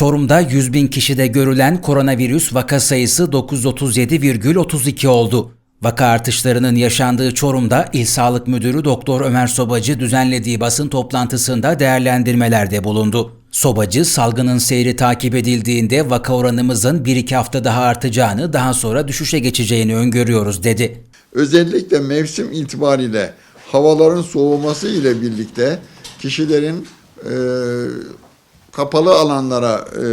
Çorum'da 100 bin kişide görülen koronavirüs vaka sayısı 937,32 oldu. Vaka artışlarının yaşandığı Çorum'da İl Sağlık Müdürü Doktor Ömer Sobacı düzenlediği basın toplantısında değerlendirmelerde bulundu. Sobacı, salgının seyri takip edildiğinde vaka oranımızın 1-2 hafta daha artacağını, daha sonra düşüşe geçeceğini öngörüyoruz dedi. Özellikle mevsim itibariyle havaların soğuması ile birlikte kişilerin e, kapalı alanlara e,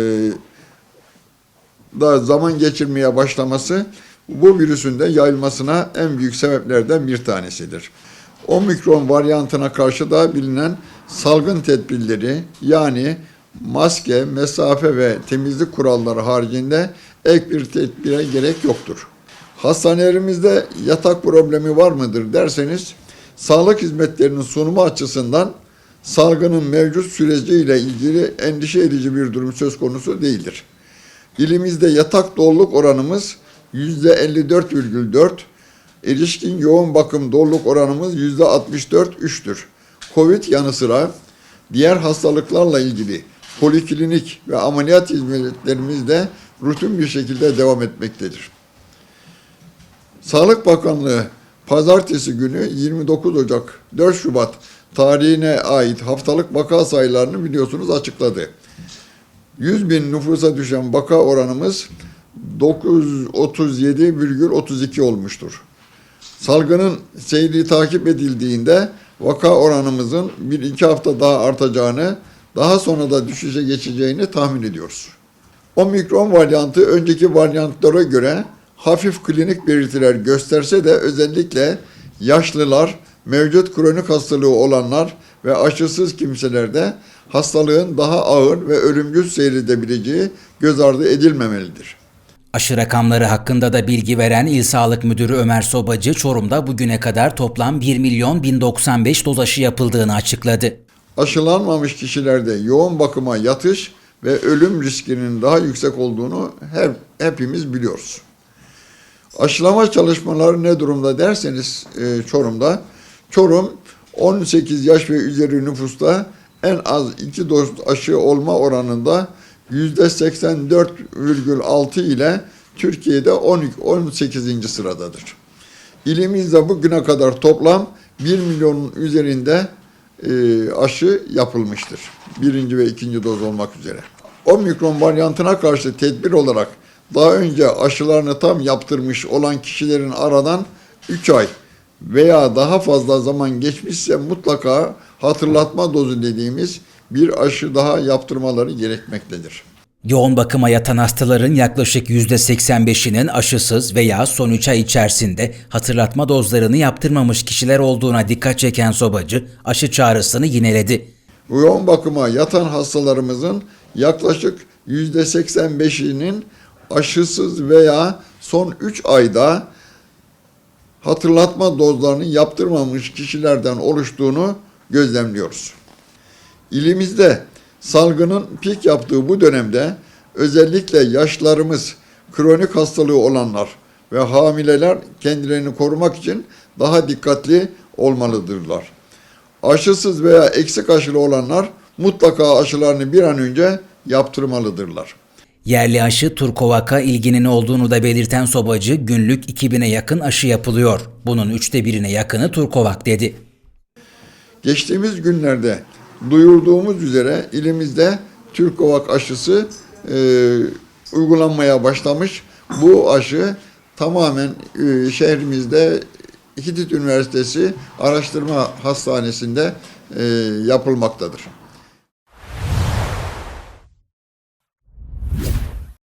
da zaman geçirmeye başlaması bu virüsün de yayılmasına en büyük sebeplerden bir tanesidir. Omikron varyantına karşı da bilinen salgın tedbirleri yani maske, mesafe ve temizlik kuralları haricinde ek bir tedbire gerek yoktur. Hastanelerimizde yatak problemi var mıdır derseniz sağlık hizmetlerinin sunumu açısından salgının mevcut süreciyle ilgili endişe edici bir durum söz konusu değildir. İlimizde yatak doluluk oranımız %54,4, erişkin yoğun bakım doluluk oranımız %64,3'tür. Covid yanı sıra diğer hastalıklarla ilgili poliklinik ve ameliyat hizmetlerimiz de rutin bir şekilde devam etmektedir. Sağlık Bakanlığı pazartesi günü 29 Ocak 4 Şubat tarihine ait haftalık vaka sayılarını biliyorsunuz açıkladı. 100 bin nüfusa düşen vaka oranımız 937,32 olmuştur. Salgının seyri takip edildiğinde vaka oranımızın bir iki hafta daha artacağını, daha sonra da düşüşe geçeceğini tahmin ediyoruz. Omikron varyantı önceki varyantlara göre hafif klinik belirtiler gösterse de özellikle yaşlılar, mevcut kronik hastalığı olanlar ve aşısız kimselerde hastalığın daha ağır ve ölümcül seyredebileceği göz ardı edilmemelidir. Aşı rakamları hakkında da bilgi veren İl Sağlık Müdürü Ömer Sobacı, Çorum'da bugüne kadar toplam 1 milyon 1095 doz aşı yapıldığını açıkladı. Aşılanmamış kişilerde yoğun bakıma yatış ve ölüm riskinin daha yüksek olduğunu her, hepimiz biliyoruz. Aşılama çalışmaları ne durumda derseniz e, Çorum'da, Çorum 18 yaş ve üzeri nüfusta en az 2 doz aşı olma oranında %84,6 ile Türkiye'de 12, 18. sıradadır. İlimizde bugüne kadar toplam 1 milyonun üzerinde e, aşı yapılmıştır. Birinci ve ikinci doz olmak üzere. Omikron varyantına karşı tedbir olarak daha önce aşılarını tam yaptırmış olan kişilerin aradan 3 ay veya daha fazla zaman geçmişse mutlaka hatırlatma dozu dediğimiz bir aşı daha yaptırmaları gerekmektedir. Yoğun bakıma yatan hastaların yaklaşık %85'inin aşısız veya son 3 ay içerisinde hatırlatma dozlarını yaptırmamış kişiler olduğuna dikkat çeken Sobacı, aşı çağrısını yineledi. Yoğun bakıma yatan hastalarımızın yaklaşık %85'inin aşısız veya son 3 ayda hatırlatma dozlarını yaptırmamış kişilerden oluştuğunu gözlemliyoruz. İlimizde salgının pik yaptığı bu dönemde özellikle yaşlarımız, kronik hastalığı olanlar ve hamileler kendilerini korumak için daha dikkatli olmalıdırlar. Aşısız veya eksik aşılı olanlar mutlaka aşılarını bir an önce yaptırmalıdırlar. Yerli aşı Turkovak'a ilginin olduğunu da belirten Sobacı, günlük 2000'e yakın aşı yapılıyor. Bunun üçte birine yakını Turkovak dedi. Geçtiğimiz günlerde duyurduğumuz üzere ilimizde Türkovak aşısı e, uygulanmaya başlamış. Bu aşı tamamen e, şehrimizde Hitit Üniversitesi Araştırma Hastanesi'nde e, yapılmaktadır.